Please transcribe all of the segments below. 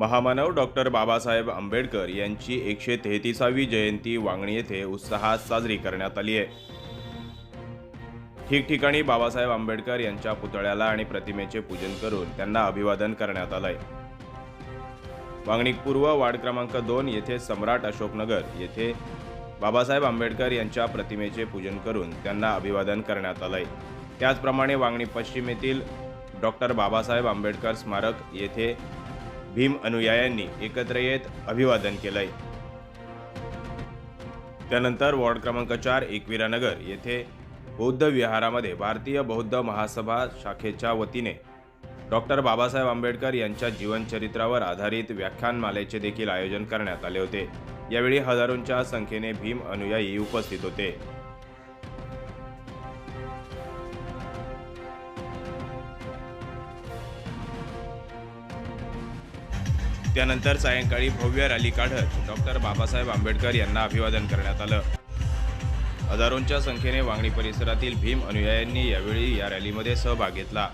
महामानव डॉक्टर बाबासाहेब आंबेडकर यांची एकशे तेहतीसावी जयंती वांगणी येथे उत्साहात साजरी करण्यात आली आहे. ठिकठिकाणी बाबासाहेब आंबेडकर यांच्या पुतळ्याला आणि प्रतिमेचे पूजन करून त्यांना अभिवादन करण्यात आलंय. वांगणी पूर्व वार्ड क्रमांक दोन येथे सम्राट अशोकनगर येथे बाबासाहेब आंबेडकर यांच्या प्रतिमेचे पूजन करून त्यांना अभिवादन करण्यात आलंय. त्याचप्रमाणे वांगणी पश्चिम येथील डॉक्टर बाबासाहेब आंबेडकर स्मारक येथे भीम अनुयायांनी एकत्र येत अभिवादन केलंय. त्यानंतर वॉर्ड क्रमांक चार एकविरानगर येथे बौद्ध विहारामध्ये भारतीय बौद्ध महासभा शाखेच्या वतीने डॉक्टर बाबासाहेब आंबेडकर यांच्या जीवनचरित्रावर आधारित व्याख्यानमालेचे देखील आयोजन करण्यात आले होते. यावेळी हजारोंच्या संख्येने भीम अनुयायी उपस्थित होते. त्यानंतर सायंकाळी भव्य रॅली काढत डॉक्टर बाबासाहेब आंबेडकर यांना अभिवादन करण्यात आलं. हजारोंच्या संख्येने वांगणी परिसरातील भीम अनुयायांनी यावेळी या रॅलीमध्ये सहभाग घेतला.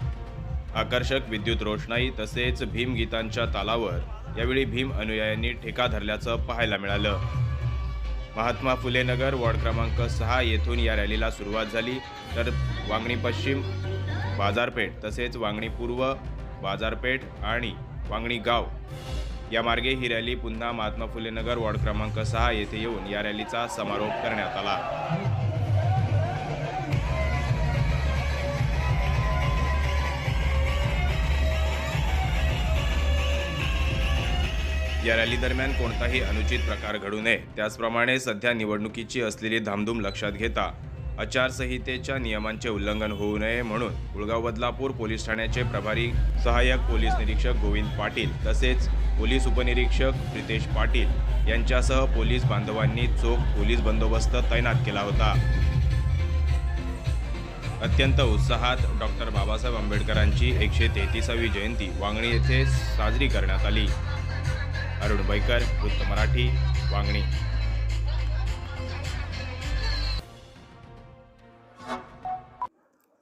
आकर्षक विद्युत रोषणाई तसेच भीम गीतांच्या तालावर यावेळी भीम अनुयायांनी ठेका धरल्याचं पाहायला मिळालं. महात्मा फुले नगर वॉर्ड क्रमांक सहा येथून या रॅलीला सुरुवात झाली. तर वांगणी पश्चिम बाजारपेठ तसेच वांगणी पूर्व बाजारपेठ आणि वांगणी गाव या मार्गे ही रॅली पुन्हा महात्मा फुले नगर वॉर्ड क्रमांक सहा येथे येऊन या रॅलीचा समारोप करण्यात आला. या रॅली दरम्यान कोणताही अनुचित प्रकार घडू नये. त्याचप्रमाणे सध्या निवडणुकीची असलेली धामधूम लक्षात घेता आचारसंहितेच्या नियमांचे उल्लंघन होऊ नये म्हणून गुळगाव बदलापूर पोलीस ठाण्याचे प्रभारी सहाय्यक पोलीस निरीक्षक गोविंद पाटील तसेच पोलीस उपनिरीक्षक प्रितेश पाटील यांच्यासह पोलीस बांधवांनी चोख पोलीस बंदोबस्त तैनात केला होता. अत्यंत उत्साहात डॉक्टर बाबासाहेब आंबेडकरांची एकशे तेहतीसावी जयंती वांगणी येथे साजरी करण्यात आली. अरुण बैकर वृत्त मराठी वांगणी.